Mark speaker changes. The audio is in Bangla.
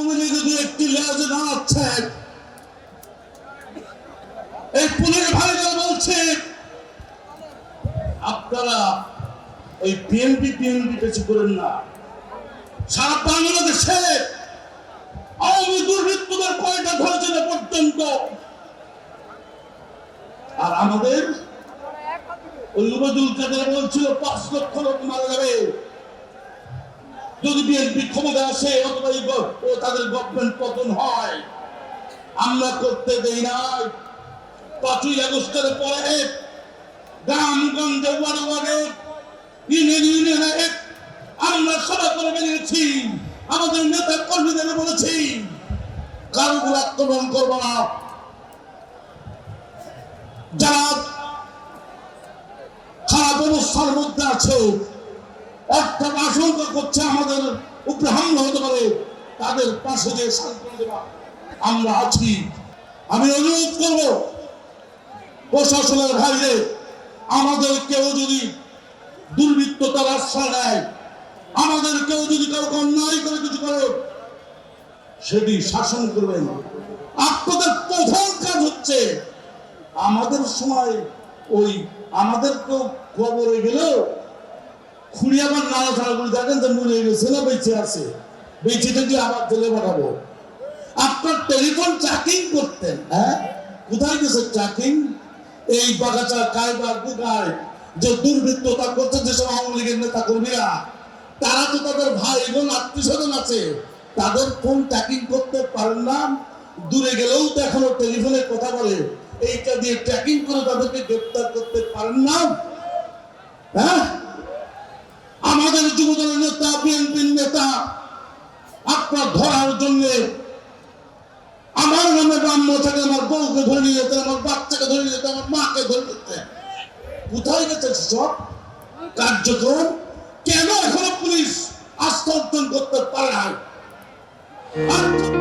Speaker 1: আওয়ামী লীগ দু একটি লেজ দাঁড়াচ্ছে এই পুলিশ ভাইরা বলছে, আপনারা ওই বিএনপি বিএনপি বেশি করেন না। সারা বাংলাদেশে আওয়ামী দুর্বৃত্তদের কয়টা ধরেছেন এ পর্যন্ত? আর আমাদের ওই উবাদুল কাদের বলছিল, পাঁচ লক্ষ লোক মারা যাবে। যদি বিএনপি ক্ষমতা আসে, অথবা তাদের গভর্নমেন্ট পতন হয়, আমরা করতে দেই নাই। পাঁচই আগস্টের পরে গ্রামগঞ্জে ওয়ার্ডে ওয়ার্ডে ইউনিয়ন ইউনিয়নে আমরা সভা করে বেরিয়েছি। আমাদের নেতা কর্মীদের বলেছি, কারও উপর আক্রমণ করব না। যারা খারাপ অবস্থার মধ্যে আছে অর্থাৎ আশঙ্কা করছে আমাদের উপরে হামলা হতে পারে, তাদের পাশে যে আমরা আছি। আমি অনুরোধ করব, প্রশাসনের ভাইরে আমাদের কেউ যদি দুর্বৃত্ততার আশ্রয় নেয় আমাদের কেউ যদি কারও অন্যায় করে কিছু করে, সেটি শাসন করবেন। আপনাদের প্রধান কাজ হচ্ছে আমাদের সময় ওই আমাদের তো খবরে গেলেও খুঁড়ি আবার নাড়াচাড়া করে দেখেন যে মরে গেছে না বেঁচে আছে। বেঁচে থাকলে আবার জেলে পাঠাবো। আপনার টেলিফোন ট্র্যাকিং করতেন হ্যাঁ? কোথায় গেছে ট্র্যাকিং এই বাগাচা কায়বার বুকায় যে দুর্বৃত্ততা করছে যেসব আওয়ামী লীগের নেতা কর্মীরা তারা তো তাদের ভাই বোন আত্মীয় স্বজন আছে। তাদের ফোন ট্র্যাকিং করতে পারেন না। দূরে গেলেও তো এখনও টেলিফোনে কথা বলে। এইটা দিয়ে ট্র্যাকিং করে তাদেরকে গ্রেপ্তার করতে পারেন না। হ্যাঁ? আমাদের যুবদলের নেতা, বিএনপির নেতা, আপনার ধরার জন্য আমার নামে ব্রাহ্ম থেকে আমার বউকে ধরে নিয়ে যেতে আমার বাচ্চাকে ধরে নিয়ে যেতে আমার মাকে ধরে নিতে কোথায় গেছে সব? কার্যক্রম? কেন এখনও পুলিশ আস্থা অর্জন করতে পারে না